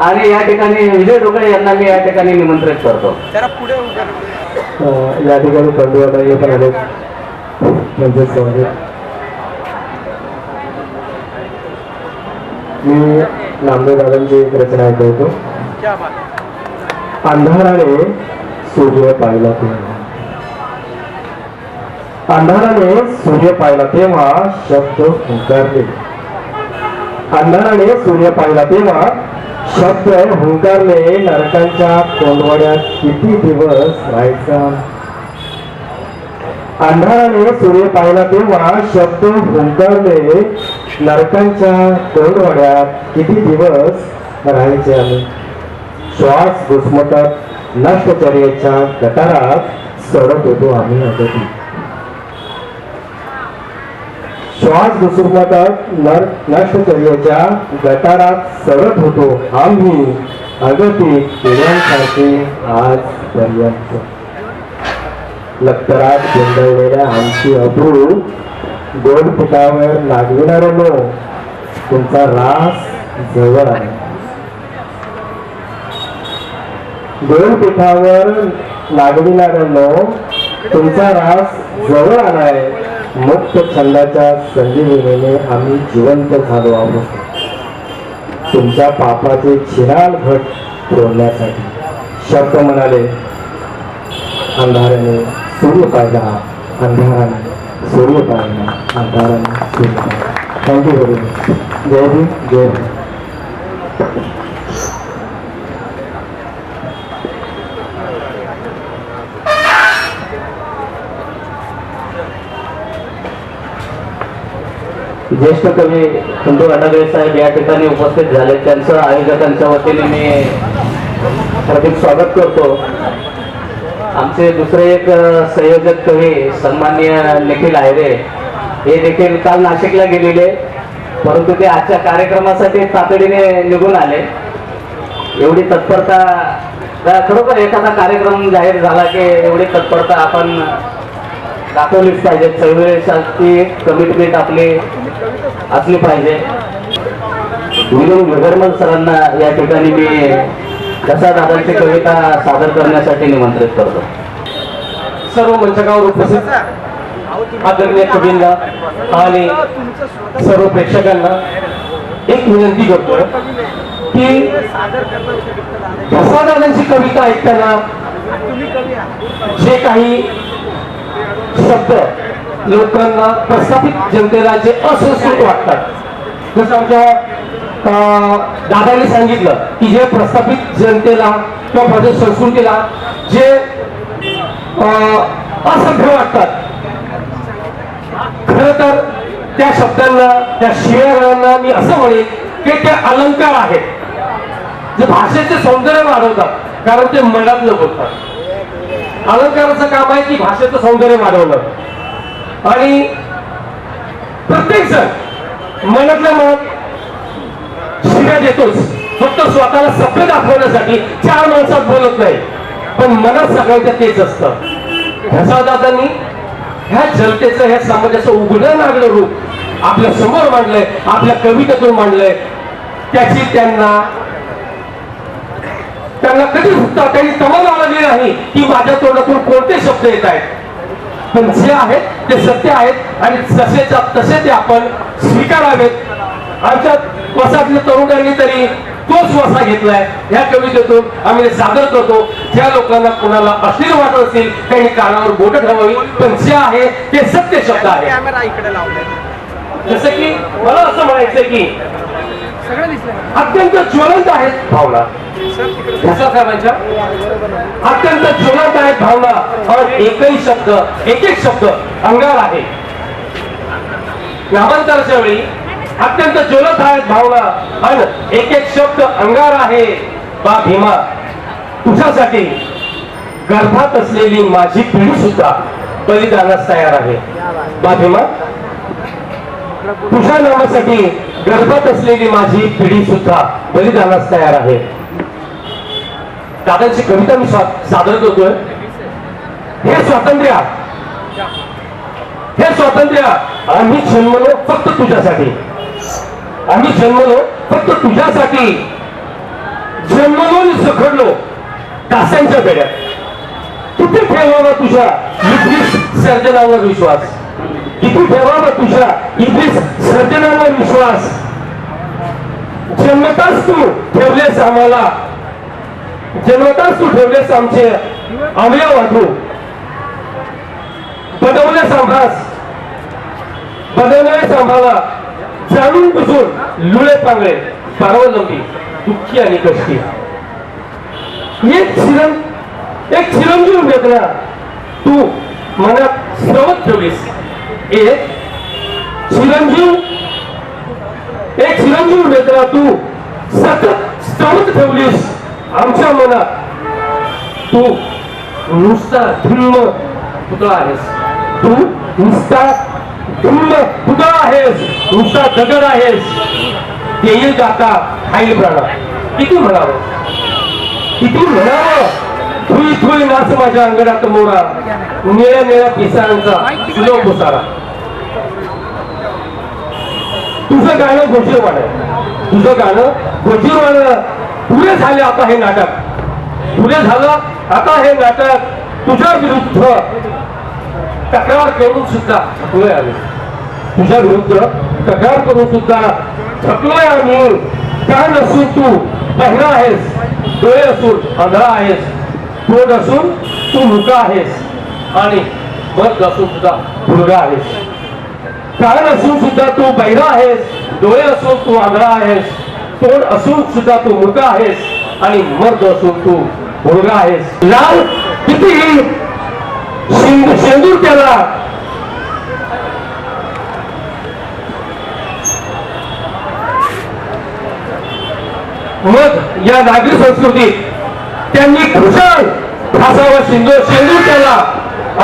आणि या ठिकाणी विजय ढोकळे यांना मी या ठिकाणी निमंत्रित करतो. जरा पुढे उभं राहा. अं, या ठिकाणी बंधू हे पण आले म्हणजे स्वागत मी नामदेव दादांची एक रचना ऐकवतो क्या बात अंधाराने सूर्य पाहिला तेव्हा. अंधाराने सूर्य पाहिला तेव्हा शब्द हुंकारले अंधाराने सूर्य पाहिला तेव्हा शब्द हुंकारले नरकांच्या कोंडवाड्यात किती दिवस राहायचा? अंधाराने सूर्य पाहिला तेव्हा शब्द हुंकारले नरकांच्या कोंडवाड्यात किती दिवस राहायचे आम्ही श्वास घुसमटत नष्टचर्याच्या गटारात सडत होतो आम्ही अगदी श्वास घुसमटत नर नष्टचर्याच्या गटारात सरत होतो. आम्ही अगती पिढ्यांसारखे आजपर्यंत लक्तरात गोंधळलेल्या आमची अब्रू गोड पिठावर लागविणाऱ्यानो तुमचा रास जवळ आहे. गोड पिठावर लागविणाऱ्यानो तुमचा रास जवळ आलाय. मुक्त छंदाच्या संजीवनीने आम्ही जिवंत झालो आहोत. तुमच्या पापाचे छिराल घट तोडण्यासाठी. शब्द म्हणाले अंधाराने सूर्य पाहिला अंधाराने सूर्य पाहिला अंधाराने सूर्य पाहिला. थँक्यू व्हेरी मच जय भीम जय भीम ज्येष्ठ कवी खंडू अण्णागळे साहेब या ठिकाणी उपस्थित झाले. त्यांचं आयोजकांच्या वतीने मी हार्दिक स्वागत करतो. आमचे दुसरे एक संयोजक कवी सन्माननीय निखिल आहेरे हे देखील काल नाशिकला गेलेले परंतु ते आजच्या कार्यक्रमासाठी तातडीने निघून आले. एवढी तत्परता खरोखर एखादा कार्यक्रम जाहीर झाला की एवढी तत्परता आपण दाखवलीच पाहिजे. चळवळीसाठी कमिटमेंट आपली असली पाहिजे. विनोद सरांना या ठिकाणी मी कसा दादांची कविता सादर करण्यासाठी निमंत्रित करतो. सर्व मंचकावर उपस्थित आदरणीय कवींना आणि सर्व प्रेक्षकांना एक विनंती करतो की घसा दादांची कविता ऐकताना जे काही शब्द लोकांना प्रस्थापित जनतेला जे असंस्कृत वाटतात. जसं आमच्या अं, दादांनी सांगितलं की जे प्रस्थापित जनतेला किंवा प्रदेश संस्कृतीला जे अं, असभ्य वाटतात. खर तर त्या शब्दांना त्या शिव्यागांना मी असं म्हणेन की ते अलंकार आहेत. जे भाषेचे सौंदर्य वाढवतात कारण ते मनातलं बोलतात. अलंकाराचं काम आहे की भाषेचं सौंदर्य वाढवणं. आणि प्रत्येक जण मनातल्या मनात शिव्या देतोच. फक्त स्वतःला सभ्य दाखवण्यासाठी चार माणसात बोलत नाही. पण मनात सगळ्यांच्या तेच असतं. दादांनी ह्या जनतेचं ह्या समाजाचं उघडं नागलं रूप आपल्यासमोर मांडलंय आपल्या कवितेतून मांडलंय. त्याची त्यांना त्यांना कधी सुद्धा त्यांनी तमन आलेली नाही की माझ्या तोंडातून कोणते शब्द येत आहेत? पण जे आहेत ते सत्य आहेत आणि जसेच्या तसे ते आपण स्वीकारावेत. आमच्या वसातल्या तरुणांनी तरी तोच वसा घेतलाय. या कवितेतून आम्ही ते सादर करतो. ज्या लोकांना कोणाला अश्लील वाटत असतील त्यांनी कानावर बोट ठेवावी. पण जे आहे ते सत्य शब्द आहे जसं की मला असं म्हणायचंय की अत्यंत ज्वलंत आहेत भावना. साहेबांच्या? अत्यंत ज्वलंत आहेत भावना. और एकही शब्द एक एक शब्द अंगार आहे. नामांतराच्या वेळी अत्यंत ज्वलंत आहेत भावना. आणि एक एक शब्द अंगार आहे. बा भीमा तुझ्यासाठी गर्भात असलेली माझी पिढी सुद्धा बलिदानास तयार आहे. बा भीमा तुझ्या नावासाठी गर्भत असलेली माझी पिढी सुद्धा बलिदानास तयार आहे. दादांची कविता मी सादर करतोय. हे स्वातंत्र्य. हे स्वातंत्र्य. आम्ही जन्मलो फक्त तुझ्यासाठी. आम्ही जन्मलो फक्त तुझ्यासाठी. जन्मलो सखडलो. डासांच्या पेड्यात किती ठेवावा तुझ्या इंग्लिश सर्जनावर विश्वास? किती ठेवावा तुझ्या इंग्लिश सज्जनावर विश्वास. जन्मताच तू ठेवलेस आम्हाला. जन्मताच तू ठेवलेस आमचे अवयव वाटू बनवलेस आम्हास. बनवलेस आम्हाला जाणून बुजून लुळे पांगळे पारवलंबी दुःखी आणि कष्टी. एक चिरं एक चिरंजीव वेदना तू मनात स्रवत ठेवलीस. एक चिरंजीव एक चिरंजीव वेदना तू सतत स्रवत ठेवलीस आमच्या मनात. तू नुसता धिम्म पुतळा आहेस. तू नुसता धिम्म पुतळा आहेस. नुसता दगड आहेस. देईल जाता खाईल प्राणा. किती म्हणावं? किती म्हणावं? थुई थुई नाच माझ्या अंगणात मोरा. निळ्या निळ्या पिसांचा सुलो पुसारा. तुझं गाणं गोजीरवाण आहे. तुझं गाणं गोजीरवाण पुरे झाले आता हे नाटक. पुरे झालं आता हे नाटक. तुझ्या विरुद्ध. तक्रार करून सुद्धा थकलोय आम्ही. तुझ्या विरुद्ध तक्रार करून सुद्धा थकलोय आम्ही. का नसून तू पहिला आहेस? डोळे असून आंधळा आहेस. तोंड असून तू मुका आहेस. आणि मत असून सुद्धा मुलगा आहेस. कारण असून सुद्धा तू बहिरा आहेस डोळे असून तू आंधळा आहेस तोंड असून सुद्धा तू मुलगा आहेस आणि मर्द असून तू मुलगा आहेस. लाल कितीही शिंद शेंदूर त्याला मग या नागरी संस्कृतीत त्यांनी खुशाल फासावा सिंदूर शेंदूर केला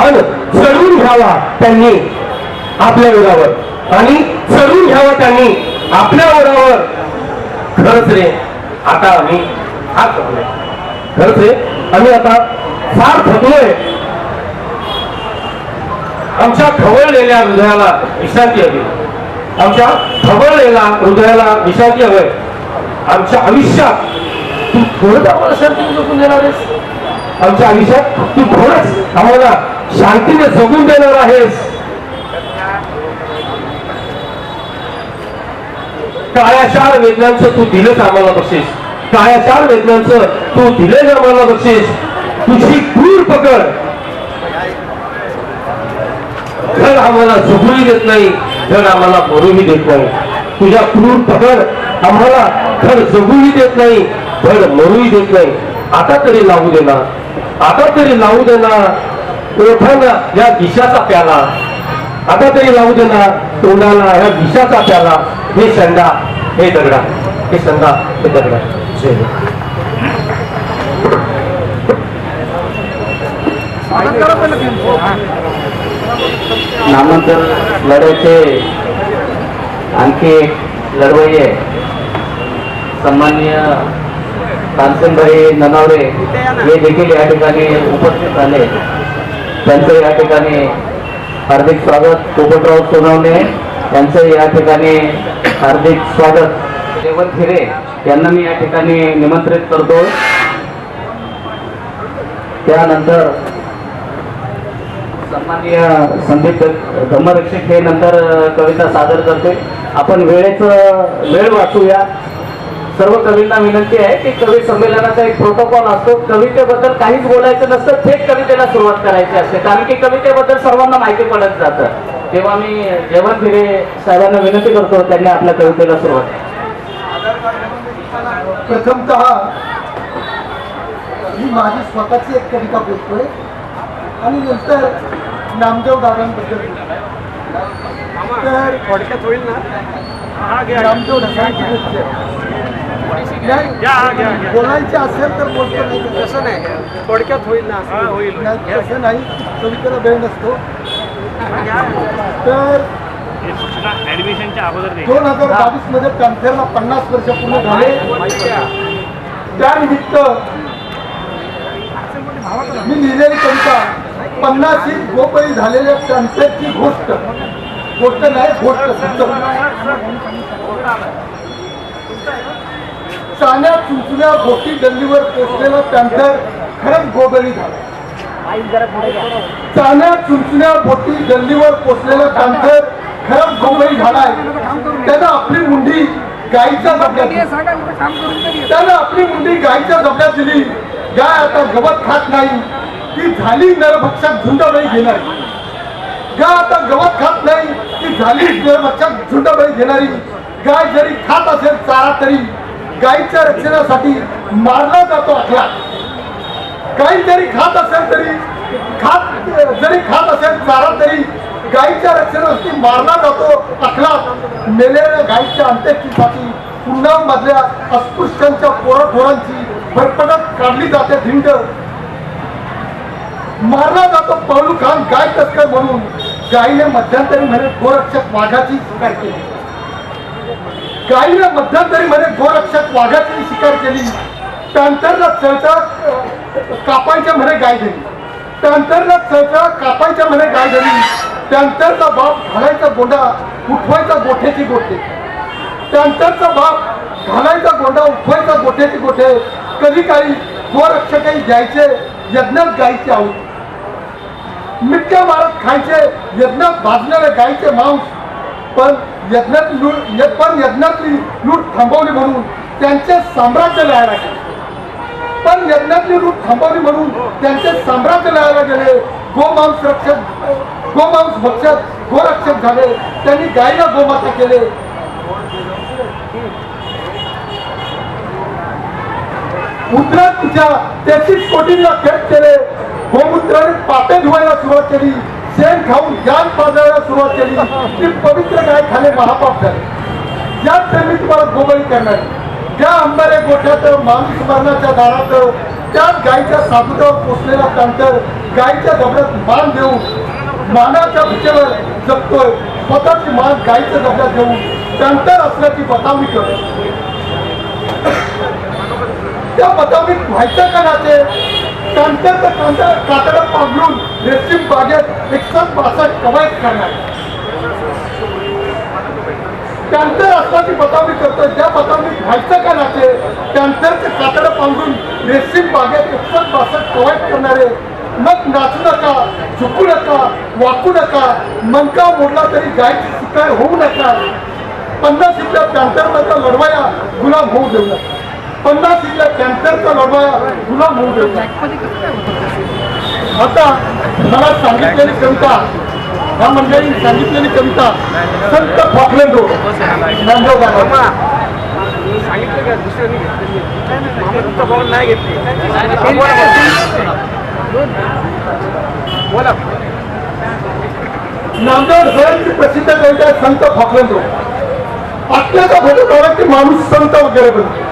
आणि चढवून घ्यावा त्यांनी. आपल्या ओरावर आणि चढून घ्यावा त्यांनी आपल्या ओरावर खरंच रे आता आम्ही हात थकलोय खरंच रे आम्ही आता फार थकलोय. आमच्या खवळलेल्या हृदयाला विश्रांती हवी. आमच्या खवळलेल्या हृदयाला विश्रांती हवंय आमच्या आयुष्यात तू थोडंच आम्हाला शांती जगून देणार आहेस. आमच्या आयुष्यात तू थोडंच आम्हाला शांतीने जगून देणार आहेस. काळ्या चार वेदनांचं तू दिलंच आम्हाला बक्षीस. काळ्या चार वेदनांचं तू दिलेच आम्हाला बक्षीस. तुझी क्रूर पकड. धड आम्हाला जगूही देत नाही धड आम्हाला मरूही देत नाही. तुझ्या क्रूर पकड आम्हाला धड जगूही देत नाही धड मरूही देत नाही. आता तरी लावू देना आता तरी लावू देना ओठांना या दिशाचा प्याला. आता तरी लावू देना तोंडाला ह्या दिशाचा प्याला. हे संडा हे दगडा हे संडा हे दगडा. जय नामांतर लढ्याचे आणखी एक आहे. सन्माननीय तानसेनभाई ननावरे हे देखील या ठिकाणी उपस्थित झाले. त्यांचं या ठिकाणी हार्दिक स्वागत. पोपटराव सोनवणे. यांचं या ठिकाणी हार्दिक स्वागत. रेवंत हिरे यांना मी या ठिकाणी निमंत्रित करतो. त्यानंतर सन्माननीय संदीप धम्मरक्षक हे नंतर कविता सादर करते. आपण वेळेच वेळ वाचूया. सर्व कवींना विनंती आहे की कवी संमेलनाचा एक प्रोटोकॉल असतो. कवितेबद्दल काहीच बोलायचं नसतं. थेट कवितेला सुरुवात करायची असते. कारण की कवितेबद्दल सर्वांना माहिती पडत जातं. तेव्हा मी जेवण फिरे साहेबांना विनंती करतो त्यांनी आपल्या कवितेला सुरुवात प्रथमतः मी माझी स्वतःची एक कविता बोलतोय आणि नंतर नामदेव दादांबद्दल. तर थोडक्यात होईल ना? हा नामदेव हा बोलायचे असेल तर बोलतो नाही तर तसं नाही. थोडक्यात होईल ना असं होईल. नाही, तसं नाही. कवितेला वेळ नसतो. तर ऍडमिशनच्या अगोदर दे. दोन हजार बावीसमध्ये पॅन्थरला पन्नास वर्ष पूर्ण झाले. त्यानिमित्त मी लिहिलेली कविता पन्नाशी गोपळी झालेल्या पॅन्थरची गोष्ट. गोष्ट नाही गोष्ट चाण्या चुंचण्या बोटी गल्लीवर पोचलेला पॅन्थर खरंच गोबरी झाला. चाण्या चुंचण्या बोटी गल्लीवर पोचलेलं पॅन्थर खरंच गोबरी झालाय त्यानं आपली मुंडी गायीच्या जबड्यात त्यानं आपली मुंडी गायीच्या जबड्यात दिली. गाय आता गवत खात नाही. ती झाली नरभक्षक झुंडबाई घेणारी. गाय आता गवत खात नाही. ती झाली नरभक्षक झुंडबाई घेणारी. गाय जरी खात असेल चारा तरी गायीच्या रक्षणासाठी मारला जातो अखला गाई जरी खात असेल तरी खात जरी खात असेल चारा तरी गायीच्या रक्षणासाठी मारला जातो. अखला मेलेल्या गायीच्या अंत्यक्षीसाठी पुन्हा मधल्या अस्पृश्यांच्या पोराठोरांची फटफटत काढली जाते धिंड. मारला जातो पहलू खान गाय तस्कर म्हणून. गायीने मध्यंतरी म्हणे गोरक्षक वाघाची शिकार केली. गायीने मध्यंतरी म्हणे गोरक्षक वाघाची शिकार केली. पॅन्थरला चळचा कापायच्या म्हणे गाय झाली पॅन्थरला चळचा कापायच्या म्हणे गाय झाली पॅन्थरचा बाप घालायचा गोंडा उठवायचा गोठ्याची गोठे. पॅन्थरचा बाप घालायचा गोंडा उठवायचा गोठ्याची गोठे. कधी काही गोरक्षकही द्यायचे यज्ञात गायीचे आहोत मिठ्या मारत खायचे यज्ञात भाजणारे गायीचे मांस. पण यज्ञात लूट पण यज्ञातली लूट थांबवली म्हणून त्यांचे साम्राज्य लहायला केले पण यज्ञातली रूप थांबवली म्हणून त्यांचे साम्राज्य लहायला गेले. गोमांस रक्षक गोमांस भक्षक गोरक्षक झाले. त्यांनी गायीला गोमाता केले. उद्रातीच्या तेहतीस कोटींना खेळ केले. गोमूत्राने पापे धुवायला सुरुवात केली. शेण खाऊन ज्ञान पाजायला सुरुवात केली. ती पवित्र गाय खाणे महापाप झाले. याच प्रेमी तुम्हाला गोबळी करणार त्या अंबारे गोठ्यात माणूस मरणाच्या दारात त्याच गायीच्या साबुदावर पोचलेला कांतर गायीच्या डबड्यात मान देऊन मानाच्या भिचेवर जपतोय स्वतःची मान गायीच्या डबड्यात देऊन कांतर असल्याची बतावणी करतो त्या पदावीत व्हायचं का नाते तर कांतर कातडं पांघरून रेशीम बागेत एकशे बासष्ट कवायत करणार. कॅन्सर असल्याची बतावणी करतो त्या बतावणी व्हायचं का नाते कॅन्सरचं कातडं पांघरून रेशीम बागेत एकसठ बासष्ट कवायत करणारे मग नाचू नका झुकू नका वाकू नका मनका मोडला तरी गायची शिकार होऊ नका. पन्नास इथल्या पॅन्थरचा लढवाया गुलाम होऊ देऊ नका. पन्नास इथल्या कॅन्सरचा लढवाया गुलाम होऊ देऊ नका. आता मला सांगितलेली कविता ह्या मंडळी सांगितलेली कविता संत फॉकलेंडो नांदेव गावात. सांगितलं का दुसऱ्यांनी घेतलेली मामा तुमचा बॉल नाही घेतली. बोला. नांदेड शहराची प्रसिद्ध कविता आहे संत फॉकलेंडो आपल्याचा फोटो काढा की माणूस संत वगैरे बनतो.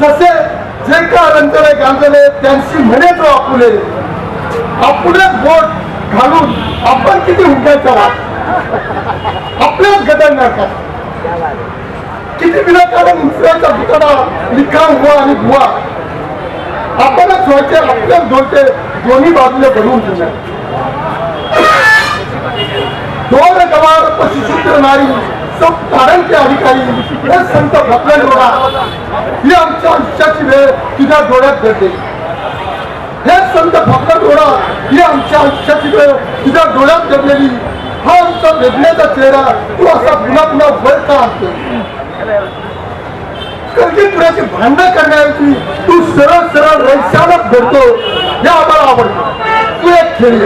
जसे जे का रंजले गांजले त्यांची म्हणे तो आपणच बोट घालून आपण किती हुंड्याचा वाट आपल्याच गदन नरकात किती विनाकारण दुसऱ्याचा दुकाना लिखाण हुआ आणि भुवा आपणच व्हायचे आपल्याच डोलते दोन्ही बाजूने बनवून ठेवणार दोन गवार पशुसूत्र नारी सब तारण अधिकारी हे संत भक्तन रोडा ही आमच्या आयुष्याची वेळ तुझ्या डोळ्यात घडते हे संत भक्तन डोळा ही आमच्या आयुष्याची वेळ. तुझ्या डोळ्यात घडलेली हा आमचा वेदनेचा चेहरा तू असा पुन्हा पुन्हा वर का आणतो कर्जपुराची भांडणं करण्याऐवजी तू सरळ सरळ रैशालाच धरतो हे आम्हाला आवडतं. तू एक खेळ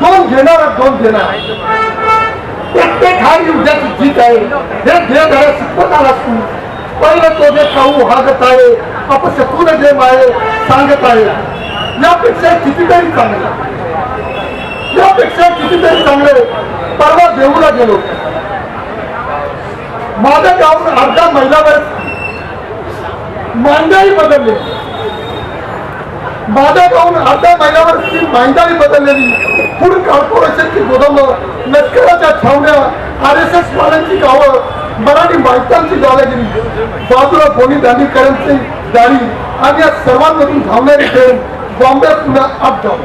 दोन घेणार दोन देणार प्रत्येक हा युद्धाची जीत आहे. हे ध्येय धडा शिकवत आलास तू. पहिलं तो जे खाऊ हागत आहे अपशकून जे माये सांगत आहे. यापेक्षा कितीतरी चांगलं. यापेक्षा कितीतरी चांगले. परवा देऊला गेलो. माझ्या गावून अर्धा महिलावर मांडाळी बदलली. माझ्या गावून अर्धा महिलावर ती मांडाळी बदललेली. फूड कॉर्पोरेशनची गोदाम लष्कराच्या छावण्या आर एस एस वाल्यांची गावं मराठी माहितांची गेली बाजूला कोणी दांडीकरांची गाडी आणि या सर्वांमधून धावणारी ट्रेन बॉम्बे पुन्हा अप डाऊन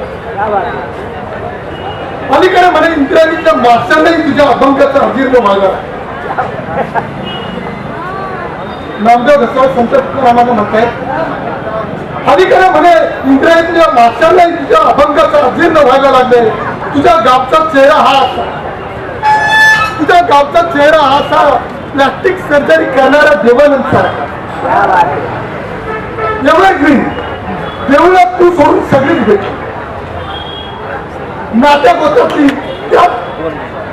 अलीकडे म्हणे इंद्रायणीच्या मास्टरनेही तुझ्या अभंगाचा अजीर्ण मागला नामदेव घसवा संत तुकारामानं म्हणतायत अलीकडे म्हणे इंद्रियातल्या माशाला तुझ्या अभंगाचा अजीर्ण व्हायला लागले. तुझ्या गावचा चेहरा हा असा. तुझ्या गावचा चेहरा हा असा प्लास्टिक सर्जरी करणारा देवानंद सारखा एवढं ग्रीन देवळात तू सोडून सगळीच भेट नात्या गोत्यातली त्यात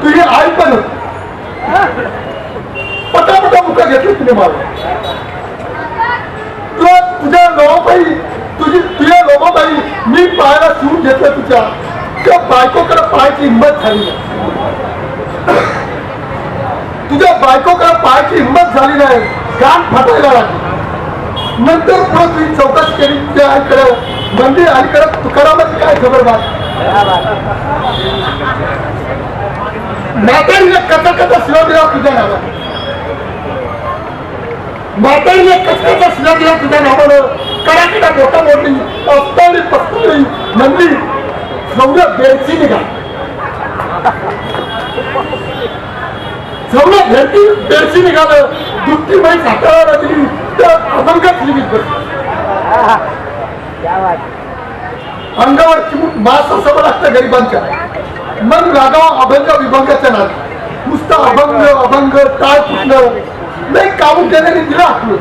तुझी आई पण पटापटा मुका घेतली तिने मला तुला तुझ्या लोबाई तुझी तुझ्या लोबाबाई मी पायाला शिवून घेतलं तुझ्या. त्या बायकोकडे पाहायची हिंमत झाली तुझ्या बायकोकडे पाहायची हिंमत झाली नाही. गाठ फाटायला लागली. नंतर पुढे तुझी चौकशी केली. तुझ्या आईकडे मंदिर आईकडे तुकारामाची काय खबर बात म्हातारीने कथा कथा शिवा दिला तुझ्या नावाने म्हातारीने कचकचा शिवा दिला तुझ्या नावानं कडाकडा मोठा मोठी अफताळी पस्ताळी मंदी सौर्य बेडची निघा सौर्य भेटी बेडची निघालं दुःखी बाई सातारा दिली तर अंगावर चिमूट मास असावं लागतं गरिबांच्या. मग रागावा अभंग विभंगाच्या नाद. नुसतं अभंग अभंग टाळ फुटलं नाही कामून त्याने दिला आपलं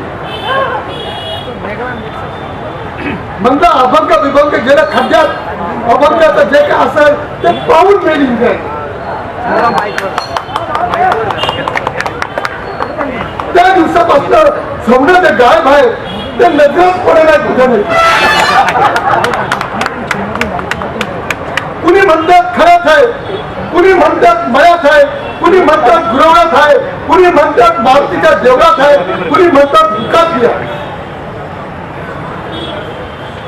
म्हणलं अभंग विभंग गेलं खड्ड्यात. अभंगाचं जे काय असेल ते पाहून गेली इंग्रज त्या दिवसापासून समजा ते गायब आहे ते नजरच पडे नाही. कुणी म्हणतात खरंच आहे कुणी म्हणतात मयात आहे कुणी म्हणतात गुरवण्यात आहे कुणी म्हणतात मारुतीच्या देवळात आहे कुणी म्हणतात दुःखात आहे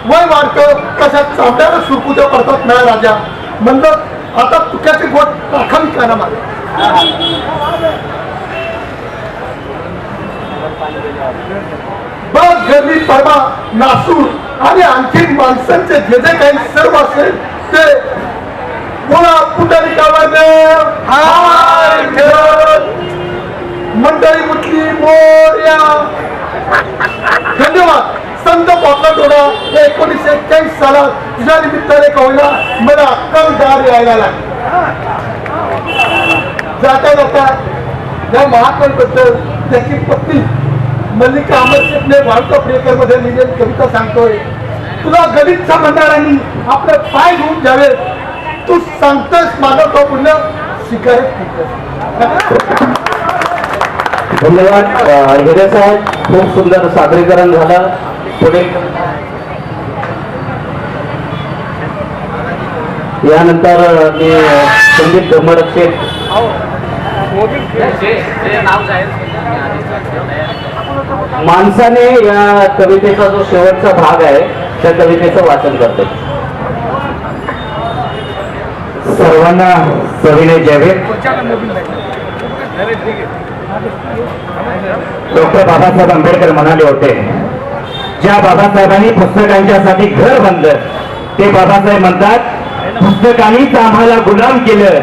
वय वाढतं कशा चांगल्याला सुरकुत्या पडतात नाही राजा. म्हणतात आता तुक्याची गोट टाकावी का ना मला बघ गर्मी परमा नासूर आणि आणखी माणसांचे जे जे काही सर्व असेल ते बोला पुटारी मंडळी मुटली मोर्या धन्यवाद. संत पापला टोडा एकोणीसशे एक्क्याऐंशी सालात तुझ्या निमित्ताने का होईना मला अक्कलदार यायला लागला. जाता जाता या महात्म्यांबद्दल त्याची पत्नी मल्लिका अमरशेखने भारत प्रियकरमध्ये लिहिलेली कविता सांगतोय तुला गलितच्या मंडळांनी आपले पाय धुवून घ्यावे तू सांगतोस माझं तो पुण्य पितोस. धन्यवाद हिरे साहेब खूप सुंदर सादरीकरण झालं पुढे यानंतर मी संदीप धर्मडक शेठ माणसाने या कवितेचा जो शेवटचा भाग आहे त्या कवितेचं वाचन करतो. सर्वांना सविनय जयवेद डॉक्टर बाबासाहेब आंबेडकर म्हणाले होते ज्या बाबासाहेबांनी पुस्तकांच्यासाठी घर बांधलं ते बाबासाहेब म्हणतात पुस्तकांनीच आम्हाला गुलाम केलं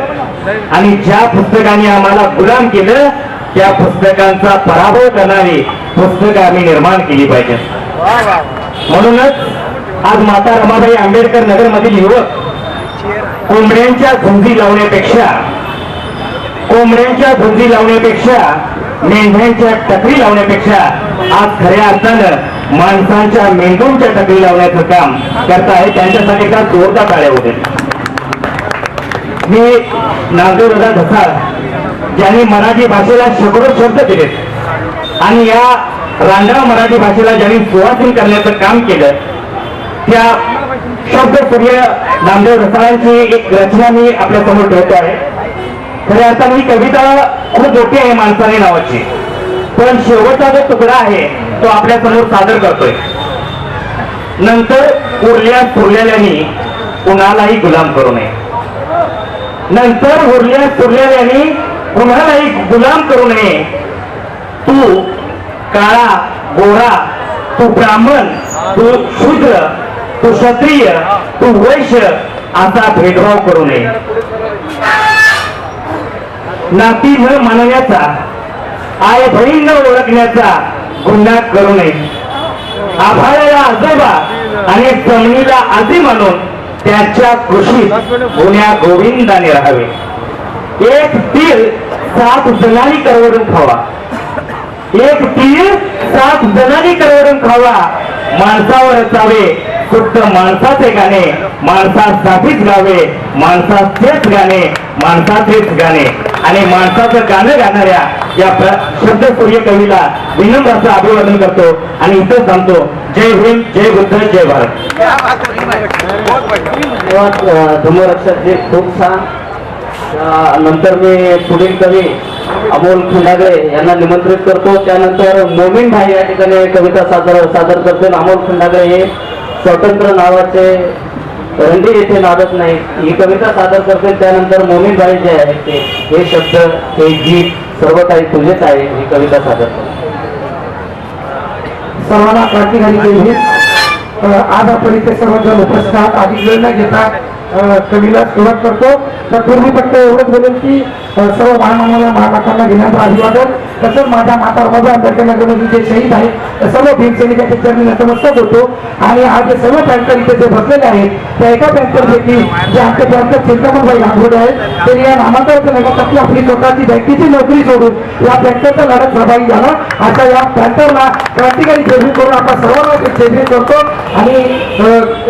आणि ज्या पुस्तकांनी आम्हाला गुलाम केलं त्या पुस्तकांचा पराभव करणारी पुस्तकं आम्ही निर्माण केली पाहिजेत म्हणूनच आज माता रमाबाई आंबेडकर नगर मधील युवक कोंबड्यांच्या झुंजी लावण्यापेक्षा कोंबड्यांच्या झुंजी लावण्यापेक्षा मेंढ्यांच्या टकरी लावण्यापेक्षा आज खऱ्या अर्थानं माणसांच्या मेंढूंच्या टकरी लावण्याचं काम करत आहे त्यांच्यासाठी का जोरदार टाळ्या होते मी नागदेवदादा धसाळ ज्यांनी मराठी भाषेला शेकडो शब्द दिलेत आणि या रांडा मराठी भाषेला ज्यांनी सुवासीन करण्याचं काम केलं त्या शब्दप्रिय नामदेव रसाळांची एक रचना मी आपल्यासमोर ठेवतो आहे. खऱ्या अर्थाने ही कविता खूप मोठी आहे माणसाने नावाची. पण शेवटचा जो तुकडा आहे तो आपल्यासमोर सादर करतोय. नंतर उरल्या सुरलेल्यानी कुणालाही गुलाम करू नये. नंतर उरल्या सुरलेल्यानी कुणालाही गुलाम करू नये. तू काळा गोरा तू ब्राह्मण तू शूद्र तू क्षत्रिय तू वैश्य असा भेदभाव करू नये. नाती न मानण्याचा आई बहीण न ओळखण्याचा गुन्हा करू नये. आभाळाला आजोबा आणि जमिनीला आधी म्हणून त्याच्या कृषीत गुन्ह्या गोविंदाने राहावे. एक तीळ सात जणांनी करवडून खावा. एक तीळ सात जणांनी करवडून खावा. माणसावर असावे फक्त माणसाचे गाणे. माणसासाठीच गावे माणसाचेच गाणे माणसाचेच गाणे. आणि माणसाचं गाणं गाणाऱ्या या शब्द सूर्य कवीला विनम्राचं अभिवादन करतो आणि इथं थांबतो. जय भीम जय बुद्ध जय भारत. धन्यवाद अ, धर्मरक्षक जी खूप छान नंतर मी पुढील कवी अमोल खंडागळे यांना निमंत्रित करतो. त्यानंतर मोमीन भाई या ठिकाणी कविता सादर सादर करतील अमोल खंडागळे हे स्वतंत्र नावाचे रंडी येथे नादत नाही ही कविता सादर करतील. त्यानंतर मोमीन भाई जे आहेत ते हे शब्द हे गीत सर्व काही तुझेच आहे. ही कविता सादर करतो. सर्वांना क्रांतिकारी आज आपण इथे सर्वजण उपस्थित आधी अधिक वेळ न घेता कवीला सुरुवात करतो. तर पूर्वी फक्त एवढंच बोलेल की सर्व महामानवाला महाराष्ट्राला घेण्याचं अभिवादन तसंच माझ्या माता बाबा आंबेडकर नगरमध्ये जे शहीद आहेत त्या सर्व भीमसैनिकांच्या चरणी नतमस्तक होतो. आणि आज जे सर्व पॅन्टर इथे जे बसलेले आहेत त्या एका पॅन्टरपैकी जे आमचे पॅन्टर चिंतामणबाई गांगोडे आहेत ते या नामांतराच्या नगरात आपली स्वतःची बँकेची नोकरी सोडून या पॅन्टरचा लढत सहभागी झाला. आता या पॅन्टरला क्रांतिकारी जेवण करून आपण सर्वांना एक करतो. आणि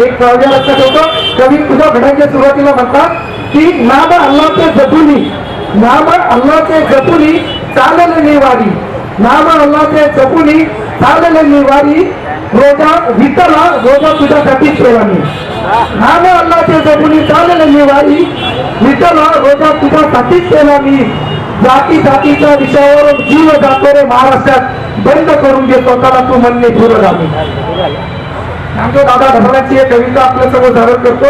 एक काव्य लक्षात ठेवतो. कवी तुझ्या घडाच्या सुरुवातीला म्हणतात की नाद अल्लाच्या जपुनी नाम अल्लाचे जपुनी चालले निवारी नाम अल्लाचे जपुनी चालले निवारी रोजा वितला रोजा तुझ्यासाठी सेवानी नाम अल्लाचे जपुनी चालले निवारी वितला रोजा तुझ्यासाठीच केला जाती जातीच्या विषयावर जीव जातो रे महाराष्ट्रात. बंद करून घे स्वतःला तू म्हणणे पुरोगामी आमच्या दादा ढसाळांची एक कविता आपल्यासमोर सादर करतो.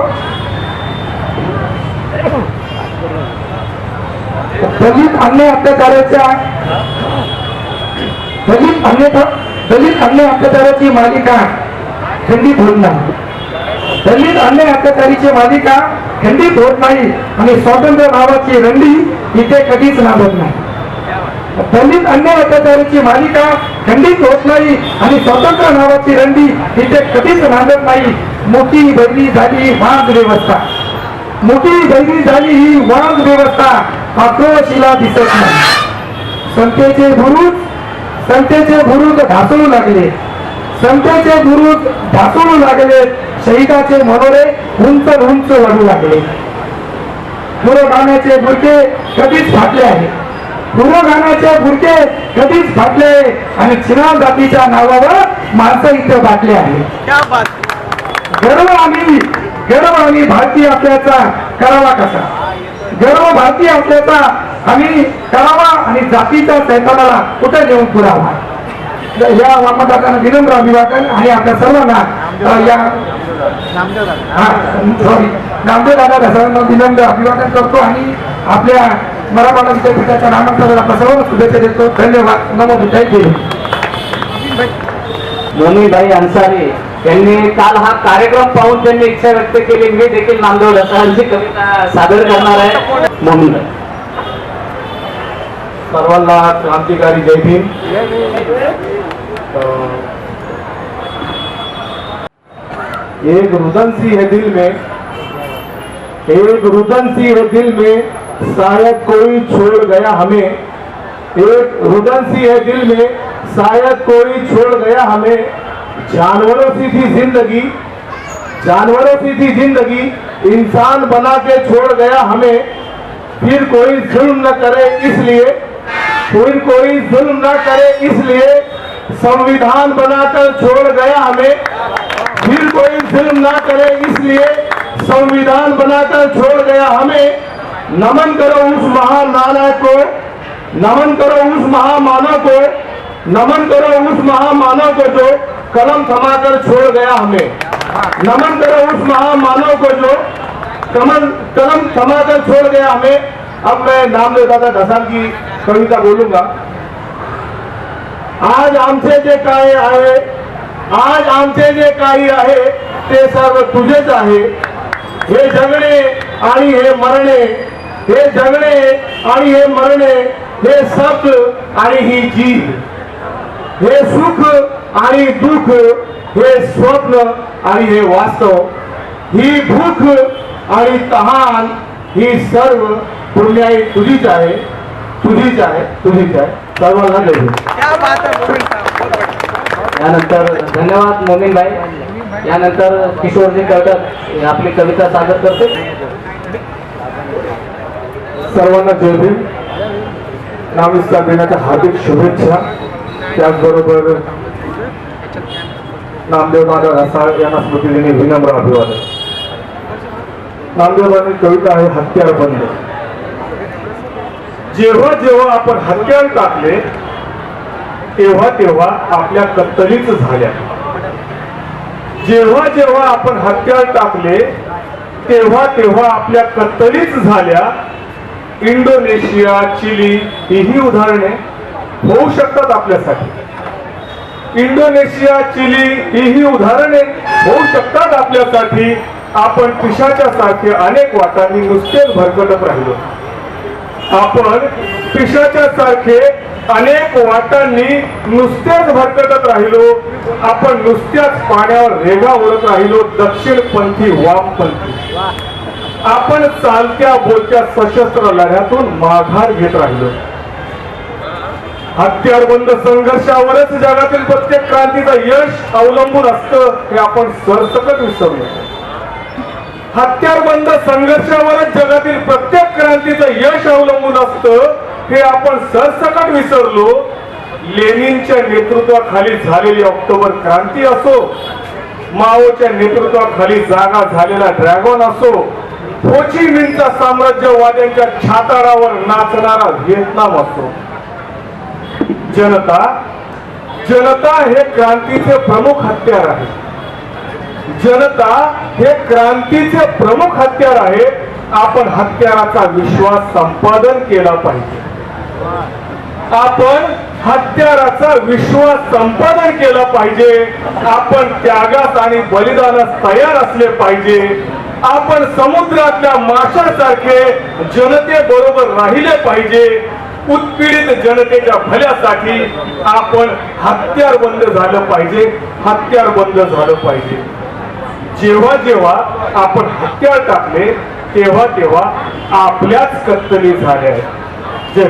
दलित अन्य अत्याचाराच्या दलित अन्य दलित अन्य अत्याचाराची मालिका खंडित होत नाही. दलित अन्य अत्याचारीची मालिका खंडित होत नाही आणि स्वातंत्र्य नावाची रंडी इथे कधीच नांदत नाही. दलित अन्य अत्याचाराची मालिका खंडित होत नाही आणि स्वतंत्र नावाची रंडी इथे कधीच नांदत नाही. मोठी बैली झाली वाघ व्यवस्था. मोठी बैली झाली ही वाघ व्यवस्था. आक्रोशिला दिसत नाही. संतेचे बुरुज संतेचे बुरुज ढासळू लागले. संतेचे बुरुज ढासळू लागले. शहिदाचे मनोरे उंच उंच वाढू लागले. पुरोगाण्याचे बुरके कधीच फाटले आहे. पुरोगाण्याचे बुरके कधीच फाटले आणि चिनाव जातीच्या नावावर माणसं इथे बाटले आहे. गर्व आम्ही गर्व आम्ही भारतीय असल्याचा करावा कसा? गर्व भारतीय असल्याचा आम्ही करावा आणि जातीच्या सैतानाला कुठे नेऊन पुरावा? या वामदादांना विनम्र अभिवादन आणि आपल्या सर्वांना या सॉरी नामदेव दादा सर्वांना विनम्र अभिवादन करतो आणि आपल्या मराठवाडा विद्यापीठाच्या नामांतराला आपल्या सर्वांना शुभेच्छा देतो. धन्यवाद. नमो बुद्धाय. जय हिंद. मोमीबाई अन्सारी यांनी काल हा कार्यक्रम पाहून त्यांनी इच्छा व्यक्त केली. मी देखील नामदेव ढसाळांची कविता सादर करणार आहे. म्हणून सर्वांना क्रांतिकारी जय भीम. एक रुदन सी है दिल में एक रुदन सी है दिल में शायद कोई छोड़ गया हमें। एक रुदन सी है दिल में शायद कोई छोड़ गया हमें। जानवरों सी थी ज़िंदगी, जानवरों सी थी ज़िंदगी इंसान बना के छोड़ गया हमें। फिर कोई जुल्म न करे इसलिए, फिर कोई जुल्म न करे इसलिए संविधान बनाकर छोड़ गया हमें। फिर कोई जुल्म न करे इसलिए संविधान बनाकर छोड़ गया हमें। नमन करो उस महान नायक को, नमन करो उस महामानव को, नमन करो उस महामानव को जो कलम थमाकर छोड़ गया हमें। नमन करो उस महामानव को जो कमल कलम थमाकर छोड़ गया हमें। अब मैं नाम नामदेव था ढसाल की कविता बोलूंगा। आज आमचे जे काय आहे आज आमचे जे काही आहे ते सर्व तुझेच आहे। हे जगणे आणि हे मरणे हे जगणे आणि हे मरणे हे सत आणि ही जीव। हे सुख आणि दुःख हे स्वप्न आणि हे वास्तव ही भूक आणि तहान ही सर्व पुण्याई तुझीच आहे तुझीच आहे तुझीच आहे. सर्वांना जय यानंतर धन्यवाद मोमीन भाई. यानंतर किशोरजी कर्डक आपली कविता सादर करते. सर्वांना जय भीम. नामविस्तार देण्याच्या हार्दिक शुभेच्छा. त्याचबरोबर नामदेव माधव रसाळ यांना स्मृतीने विनम्र अभिवादन. नामदेवांनी कविता आहे हत्यार बंद. जेव्हा जेव्हा आपण हत्यार टाकले तेव्हा तेव्हा आपल्या कत्तलीच झाल्या. जेव्हा जेव्हा आपण हत्यार टाकले तेव्हा तेव्हा आपल्या कत्तलीच झाल्या. इंडोनेशिया चिली ही उदाहरणे. होऊ शकतात आपल्यासाठी. इंडोनेशिया चिली ही उदाहरणे होऊ शकतात आपल्यासाठी. आपण पिशाच्या सारखे अनेक वाटांनी नुसतेच भरकटत राहिलो. आपण पिशाच्या सारखे अनेक वाटांनी नुसतेच भरकटत राहिलो. आपण नुसत्याच पाण्यावर रेगा ओढत राहिलो. दक्षिणपंथी वामपंथी. आपण चालत्या बोलत्या सशस्त्र लढ्यातून माघार घेत राहिलो. हत्यारबंद संघर्षावरच जगातील प्रत्येक क्रांतीचं यश अवलंबून असतं हे आपण सरसकट विसरलो. हत्यारबंद संघर्षावरच जगातील प्रत्येक क्रांतीचं यश अवलंबून असतं हे आपण सरसकट विसरलो. लेनिनच्या नेतृत्वाखाली झालेली ऑक्टोबर क्रांती असो माओच्या नेतृत्वाखाली जागा झालेला ड्रॅगन असो होची मिनचा साम्राज्यवाद्यांच्या छातारावर नाचणारा व्हिएतनाम असो. जनता जनता हे क्रांतीचे प्रमुख हत्यार आहे. जनता हे क्रांतीचे प्रमुख हत्यार आहे. आपण हत्याराचा विश्वास संपादन केला पाहिजे. आपण हत्याराचा विश्वास संपादन केला पाहिजे. आपण त्यागास आणि बलिदानास तयार असले पाहिजे. आपण समुद्रातल्या माशासारखे जनतेबरोबर राहिले पाहिजे. उत्पीडित जनतेच्या भल्यासाठी आपण हत्यार बंद झालं पाहिजे हत्यार बंद झालं पाहिजे. जेव्हा जेव्हा आपण हत्यार टाकले तेव्हा तेव्हा आपल्याच कत्तली झाल्या आहेत. जय